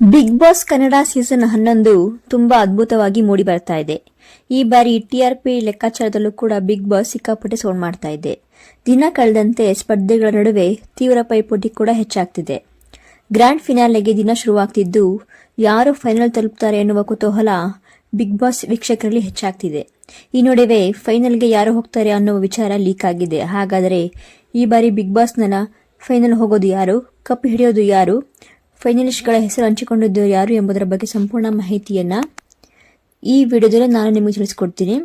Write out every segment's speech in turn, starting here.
Big Boss Kannada season ಹನ್ನೊಂದು ತುಂಬಾ ಅದ್ಭುತವಾಗಿ ಮೂಡಿ ಬರ್ತಾ ಇದೆ. ಈ ಬಾರಿ ಟಿಆರ್ಪಿ ಲೆಕ್ಕಾಚಾರದಲ್ಲೂ ಕೂಡ ಬಿಗ್ ಬಾಸ್ ಸಿಕ್ಕಾಪಟ್ಟೆ ಸೋಲ್ ಮಾಡ್ತಾ ಇದೆ. ದಿನ ಕಳೆದಂತೆ ಸ್ಪರ್ಧೆಗಳ ನಡುವೆ ತೀವ್ರ ಪೈಪೋಟಿ ಕೂಡ ಹೆಚ್ಚಾಗ್ತಿದೆ. ಗ್ರ್ಯಾಂಡ್ ಫಿನಾಲೆಗೆ ದಿನ ಶುರುವಾಗ್ತಿದ್ದು, ಯಾರು ಫೈನಲ್ ತಲುಪ್ತಾರೆ ಎನ್ನುವ ಕುತೂಹಲ ಬಿಗ್ ಬಾಸ್ ವೀಕ್ಷಕರಲ್ಲಿ ಹೆಚ್ಚಾಗ್ತಿದೆ. ಈ ನಡುವೆ ಫೈನಲ್ಗೆ ಯಾರು ಹೋಗ್ತಾರೆ ಅನ್ನುವ ವಿಚಾರ ಲೀಕ್ ಆಗಿದೆ. ಹಾಗಾದರೆ ಈ ಬಾರಿ ಬಿಗ್ ಬಾಸ್ನ ಫೈನಲ್ ಹೋಗೋದು ಯಾರು? ಕಪ್ ಹಿಡಿಯೋದು ಯಾರು? ಫೈನಲಿಸ್ಟ್ಗಳ ಹೆಸರು ಹಂಚಿಕೊಂಡಿದ್ದು ಯಾರು ಎಂಬುದರ ಬಗ್ಗೆ ಸಂಪೂರ್ಣ ಮಾಹಿತಿಯನ್ನು ಈ ವಿಡಿಯೋದಲ್ಲಿ ನಾನು ನಿಮಗೆ ತಿಳಿಸ್ಕೊಡ್ತೀನಿ.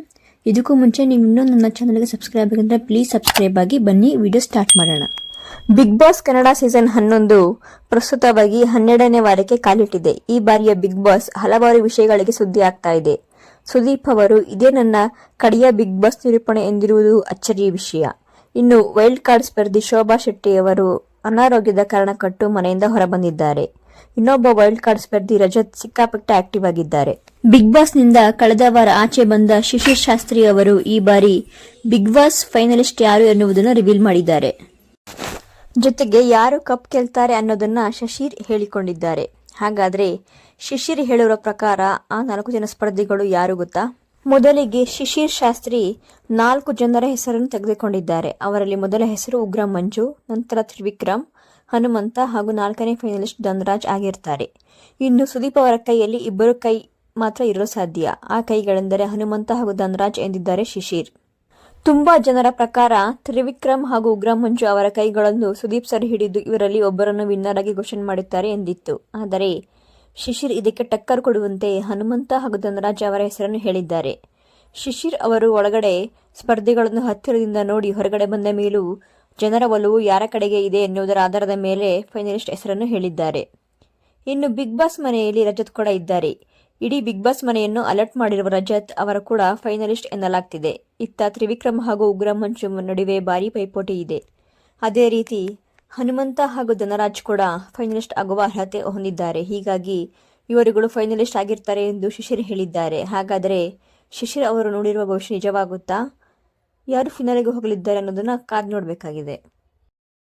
ಇದಕ್ಕೂ ಮುಂಚೆ ನೀವು ಇನ್ನೂ ನನ್ನ ಚಾನಲ್ಗೆ ಸಬ್ಸ್ಕ್ರೈಬ್ ಆಗಿದ್ರೆ ಪ್ಲೀಸ್ ಸಬ್ಸ್ಕ್ರೈಬ್ ಆಗಿ ಬನ್ನಿ. ವಿಡಿಯೋ ಸ್ಟಾರ್ಟ್ ಮಾಡೋಣ. ಬಿಗ್ ಬಾಸ್ ಕನ್ನಡ ಸೀಸನ್ ಹನ್ನೊಂದು ಪ್ರಸ್ತುತವಾಗಿ ಹನ್ನೆರಡನೇ ವಾರಕ್ಕೆ ಕಾಲಿಟ್ಟಿದೆ. ಈ ಬಾರಿಯ ಬಿಗ್ ಬಾಸ್ ಹಲವಾರು ವಿಷಯಗಳಿಗೆ ಸುದ್ದಿ ಆಗ್ತಾ ಇದೆ. ಸುದೀಪ್ ಅವರು, ಇದೇ ನನ್ನ ಕಡೆಯ ಬಿಗ್ ಬಾಸ್ ನಿರೂಪಣೆ ಎಂದಿರುವುದು ಅಚ್ಚರಿಯ ವಿಷಯ. ಇನ್ನು ವೈಲ್ಡ್ ಕಾರ್ಡ್ ಸ್ಪರ್ಧಿ ಶೋಭಾ ಶೆಟ್ಟಿ ಅವರು ಅನಾರೋಗ್ಯದ ಕಾರಣ ಕಟ್ಟು ಮನೆಯಿಂದ ಹೊರಬಂದಿದ್ದಾರೆ. ಇನ್ನೊಬ್ಬ ವೈಲ್ಡ್ ಕಾರ್ಡ್ ಸ್ಪರ್ಧಿ ರಜತ್ ಸಿಕ್ಕಾಪಟ್ಟೆ ಆಕ್ಟಿವ್ ಆಗಿದ್ದಾರೆ. ಬಿಗ್ ಬಾಸ್ನಿಂದ ಕಳೆದ ವಾರ ಆಚೆ ಬಂದ ಶಿಶಿರ್ ಶಾಸ್ತ್ರಿ ಅವರು ಈ ಬಾರಿ ಬಿಗ್ ಬಾಸ್ ಫೈನಲಿಸ್ಟ್ ಯಾರು ಎನ್ನುವುದನ್ನು ರಿವೀಲ್ ಮಾಡಿದ್ದಾರೆ. ಜೊತೆಗೆ ಯಾರು ಕಪ್ ಗೆಲ್ತಾರೆ ಅನ್ನೋದನ್ನ ಶಶಿರ್ ಹೇಳಿಕೊಂಡಿದ್ದಾರೆ. ಹಾಗಾದ್ರೆ ಶಿಶಿರ್ ಹೇಳುವ ಪ್ರಕಾರ ಆ ನಾಲ್ಕು ಜನ ಸ್ಪರ್ಧಿಗಳು ಯಾರು ಗೊತ್ತಾ? ಮೊದಲಿಗೆ ಶಿಶಿರ್ ಶಾಸ್ತ್ರಿ ನಾಲ್ಕು ಜನರ ಹೆಸರನ್ನು ತೆಗೆದುಕೊಂಡಿದ್ದಾರೆ. ಅವರಲ್ಲಿ ಮೊದಲ ಹೆಸರು ಉಗ್ರ ಮಂಜು, ನಂತರ ತ್ರಿವಿಕ್ರಮ್, ಹನುಮಂತ ಹಾಗೂ ನಾಲ್ಕನೇ ಫೈನಲಿಸ್ಟ್ ಧನರಾಜ್ ಆಗಿರ್ತಾರೆ. ಇನ್ನು ಸುದೀಪ್ ಅವರ ಕೈಯಲ್ಲಿ ಇಬ್ಬರು ಕೈ ಮಾತ್ರ ಇರಲು ಸಾಧ್ಯ. ಆ ಕೈಗಳೆಂದರೆ ಹನುಮಂತ ಹಾಗೂ ಧನರಾಜ್ ಎಂದಿದ್ದಾರೆ ಶಿಶಿರ್. ತುಂಬಾ ಜನರ ಪ್ರಕಾರ ತ್ರಿವಿಕ್ರಮ್ ಹಾಗೂ ಉಗ್ರ ಮಂಜು ಅವರ ಕೈಗಳನ್ನು ಸುದೀಪ್ ಸರ್ ಹಿಡಿದು ಇವರಲ್ಲಿ ಒಬ್ಬರನ್ನು ವಿನ್ನರ್ ಆಗಿ ಘೋಷಣೆ ಮಾಡುತ್ತಾರೆ ಎಂದಿತ್ತು. ಆದರೆ ಶಿಶಿರ್ ಇದಕ್ಕೆ ಟಕ್ಕರ್ ಕೊಡುವಂತೆ ಹನುಮಂತ ಹಾಗೂ ಧನರಾಜ್ ಅವರ ಹೆಸರನ್ನು ಹೇಳಿದ್ದಾರೆ. ಶಿಶಿರ್ ಅವರು ಒಳಗಡೆ ಸ್ಪರ್ಧಿಗಳನ್ನು ಹತ್ತಿರದಿಂದ ನೋಡಿ ಹೊರಗಡೆ ಬಂದ ಮೇಲೂ ಜನರ ಒಲವು ಯಾರ ಕಡೆಗೆ ಇದೆ ಎನ್ನುವುದರ ಆಧಾರದ ಮೇಲೆ ಫೈನಲಿಸ್ಟ್ ಹೆಸರನ್ನು ಹೇಳಿದ್ದಾರೆ. ಇನ್ನು ಬಿಗ್ ಬಾಸ್ ಮನೆಯಲ್ಲಿ ರಜತ್ ಕೂಡ ಇದ್ದಾರೆ. ಇಡೀ ಬಿಗ್ ಬಾಸ್ ಮನೆಯನ್ನು ಅಲರ್ಟ್ ಮಾಡಿರುವ ರಜತ್ ಅವರ ಕೂಡ ಫೈನಲಿಸ್ಟ್ ಎನ್ನಲಾಗ್ತಿದೆ. ಇತ್ತ ತ್ರಿವಿಕ್ರಮ್ ಹಾಗೂ ಉಗ್ರ ಮಂಚು ನಡುವೆ ಭಾರೀ ಪೈಪೋಟಿ ಇದೆ. ಅದೇ ರೀತಿ ಹನುಮಂತ ಹಾಗೂ ಧನರಾಜ್ ಕೂಡ ಫೈನಲಿಸ್ಟ್ ಆಗುವ ಅರ್ಹತೆ ಹೊಂದಿದ್ದಾರೆ. ಹೀಗಾಗಿ ಇವರುಗಳು ಫೈನಲಿಸ್ಟ್ ಆಗಿರ್ತಾರೆ ಎಂದು ಶಿಶಿರ್ ಹೇಳಿದ್ದಾರೆ. ಹಾಗಾದರೆ ಶಿಶಿರ್ ಅವರು ನೋಡಿರುವ ಭವಿಷ್ಯ ನಿಜವಾಗುತ್ತಾ? ಯಾರು ಫಿನಾಲೆಗೆ ಹೋಗಲಿದ್ದಾರೆ ಅನ್ನೋದನ್ನು ಕಾದ್ ನೋಡಬೇಕಾಗಿದೆ.